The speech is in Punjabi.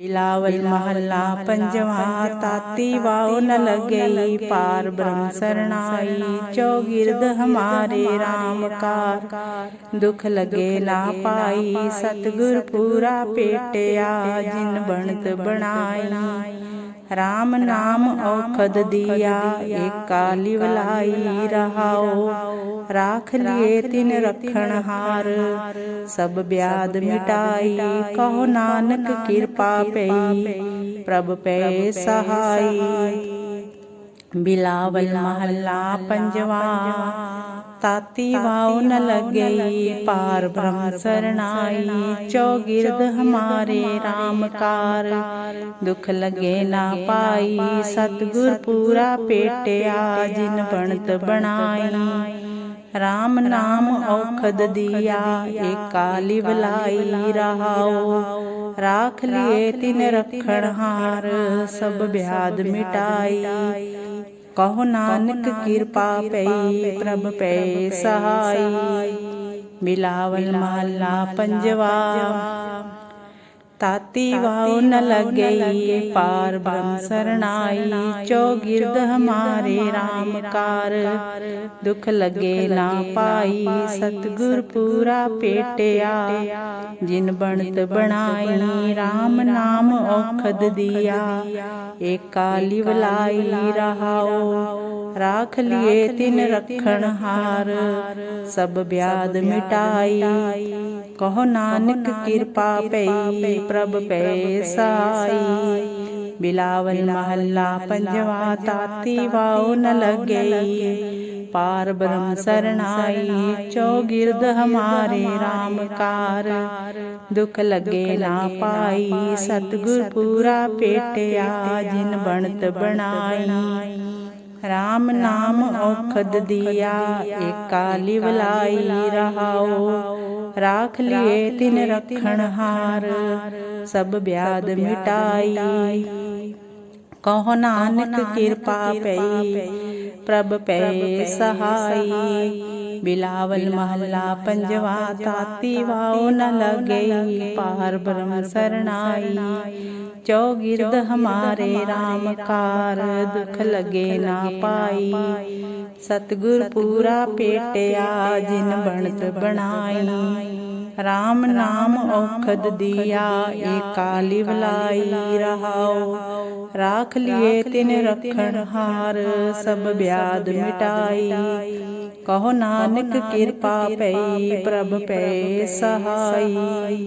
ਬਿਲਾਵਲ ਮਹੱਲਾ ਪੰਜਵਾ ਤਾਤੀ ਵਾਉ ਨ ਲਗਈ, ਪਾਰ ਬ੍ਰਹਮ ਸਰਣਾਈ, ਚੌਗਿਰਦ ਹਮਾਰੇ RAM ਕਾਰ। ਦੁਖ ਲਗੇ ਨਾ ਪਾਈ, ਸਤਿਗੁਰ ਪੂਰਾ ਪੇਟਿਆ, ਜਿਨ ਬਣਤ ਬਣਾਈ। RAM ਨਾਮ ਔਖਦ ਦੀਆ ਏਕਾ ਲਿਵਲਾਈ ਰਹਾਓ। ਰਾਖ ਲਿਏ ਤਿਨ ਰਖਣ ਹਾਰ, ਸਭ ਬਿਆਦ ਮਿਟਾਈ, ਕਹੋ ਨਾਨਕ ਕਿਰਪਾ ਪਈ, ਪ੍ਰਭ ਪੈ ਸਹਾਈ। ਬਿਲਾਵਲ ਮਹੱਲਾ ਪੰਜਵਾ ਤਾਤੀ ਵਾਉ ਨ ਲਗਈ ਪਾਰ ਬ੍ਰਹਮ ਸਰਣਾਈ ਚੌਗਿਰਦ ਹਮਾਰੇ RAM ਕਾਰ। ਦੁਖ ਲਗੇ ਨਾ ਪਾਈ ਸਤਿਗੁਰ ਪੂਰਾ ਪੇਟਿਆ ਜਿਨ ਬਣਤ ਬਣਾਈ। RAM ਨਾਮ ਔਖਦ ਦੀਆ ਏਕਾ ਲਿਵਲਾਈ ਰਹਾਓ। ਰਾਖ ਲਿਏ ਤਿਨ ਰਖਣ ਹਾਰ ਸਭ ਬਿਆਦ ਮਿਟਾਈ। ਕਹੋ ਨਾਨਕ ਕਿਰਪਾ ਪਈ ਪ੍ਰਭ ਪੈ ਸਹਾਈ। ਮਿਲਾਵਲ ਮਹੱਲਾ ਪੰਜਵਾ। ਤਾਤੀ ਵਾਉ ਨ ਲਗਈ ਪਾਰ ਬ੍ਰਹਮ ਸਰਣਾਈ ਚੌਗਿਰਦ ਹਮਾਰੇ RAM ਕਾਰ। ਦੁਖ ਲਗੇ ਨਾ ਪਾਈ ਸਤਿਗੁਰ ਪੂਰਾ ਪੇਟਿਆ। ਜਿਨ ਬਣਤ ਬਣਾਈ RAM ਨਾਮ ਔਖਦ ਦੀਆ। ਏਕਾ ਲਿਵਲਾਈ ਰਹਾਓ। ਰਾਖ ਲਿਏ ਤਿਨ ਰਖਣ ਹਾਰ। ਸਭ ਬਿਆਦ ਮਿਟਾਈ। ਕਹੋ ਨਾਨਕ ਕਿਰਪਾ ਪਈ। ਪ੍ਰਭ ਪੈ ਸਾਈ। ਬਿਲਾਵਲ ਮਹੱਲਾ ਪੰਜਵਾ ਤਾਤੀ ਵਾਉ ਨ ਲਗਈ ਪਾਰ ਬ੍ਰਹਮ ਸਰਣਾਈ ਚੌਗਿਰਦ ਹਮਾਰੇ RAM ਕਾਰ ਦੁਖ ਲਗੇ ਨਾ ਪਾਈ। ਸਤਿਗੁਰ ਪੂਰਾ ਪੇਟਿਆ ਜਿਨ ਬਣਤ ਬਣਾਈ। RAM ਨਾਮ ਔਖਦ ਦੀਆ ਏਕਾ ਲਿਵਲਾਈ ਰਹਾਓ। ਰਾਖ ਲਿਏ ਤਿਨ ਰਖਣ ਹਾਰ, ਸਭ ਬਿਆਦ ਮਿਟਾਈ। ਕਹੋ ਨਾਨਕ ਕਿਰਪਾ ਪਈ, ਪ੍ਰਭ ਪੈ ਸਹਾਈ। ਬਿਲਾਵਲ ਮਹੱਲਾ ਪੰਜਵਾ ਤਾਤੀ ਵਾਉ ਨ ਲਗਈ, ਪਾਰ ਬ੍ਰਹਮ ਸਰਣਾਈ। ਹਮਾਰੇ RAM ਕਾਰ ਦੁਖ ਲਗੇ ਨਾ ਪਾਈ। ਸਤਿਗੁਰ ਪੂਰਾ ਪੇਟਿਆ ਜਿਨ ਬਣਤ ਬਣਾਈ। RAM ਨਾਮ ਔਖਦ ਦੀਆ ਏਕਾ ਲਿਵਲਾਈ ਰਹਾਓ। ਰਾਖ ਲਿਏ ਤਿਨ ਰਖਣ ਹਾਰ ਸਭ ਬਿਆਦ ਮਿਟਾਈ। ਕਹੋ ਨਾਨਕ ਕਿਰਪਾ ਪਈ ਪ੍ਰਭ ਪੈ ਸਹਾਈ।